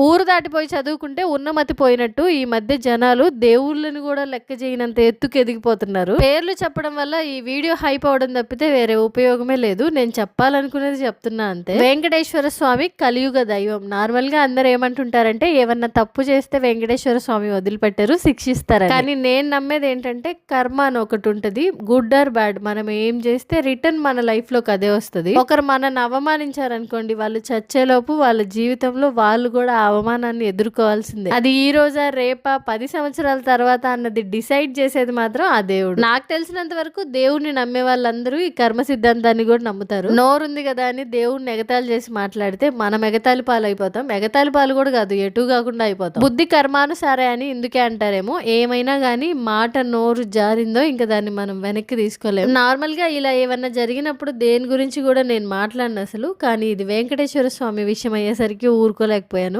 ఊరు దాటిపోయి చదువుకుంటే ఉన్నమతి పోయినట్టు ఈ మధ్య జనాలు దేవుళ్ళని కూడా లెక్క చేయనంత ఎత్తుకు ఎదిగిపోతున్నారు. పేర్లు చెప్పడం వల్ల ఈ వీడియో హైప్ అవడం తప్పితే వేరే ఉపయోగమే లేదు. నేను చెప్పాలనుకునేది చెప్తున్నా అంతే. వెంకటేశ్వర స్వామి కలియుగ దైవం. నార్మల్గా అందరు ఏమంటుంటారంటే ఏమన్నా తప్పు చేస్తే వెంకటేశ్వర స్వామి వదిలిపెట్టారు శిక్షిస్తారు కానీ నేను నమ్మేది ఏంటంటే కర్మ అని ఒకటి ఉంటది. గుడ్ ఆర్ బ్యాడ్ మనం ఏం చేస్తే రిటర్న్ మన లైఫ్లోకి అదే వస్తుంది. ఒకరు మనని అవమానించారనుకోండి వాళ్ళు చచ్చేలోపు వాళ్ళ జీవితంలో వాళ్ళు కూడా అవమానాన్ని ఎదుర్కోవాల్సిందే. అది ఈ రోజా రేపా పది సంవత్సరాల తర్వాత అన్నది డిసైడ్ చేసేది మాత్రం ఆ దేవుడు. నాకు తెలిసినంత వరకు దేవుడిని నమ్మే వాళ్ళందరూ ఈ కర్మ సిద్ధాంతాన్ని కూడా నమ్ముతారు. నోరుంది కదా అని దేవుడిని ఎగతాళి చేసి మాట్లాడితే మనం ఎగతాళి పాలు అయిపోతాం ఎగతాళి పాలు కూడా కాదు ఎటు కాకుండా అయిపోతాం. బుద్ధి కర్మానుసారే అని ఇందుకే అంటారేమో ఏమైనా కానీ మాట నోరు జారిందో ఇంకా దాన్ని మనం వెనక్కి తీసుకోలేము నార్మల్గా ఇలా ఏమన్నా జరిగినప్పుడు దేని గురించి కూడా నేను మాట్లాడిన అసలు కానీ ఇది వెంకటేశ్వర స్వామి విషయం అయ్యేసరికి ఊరుకోలేకపోయాను.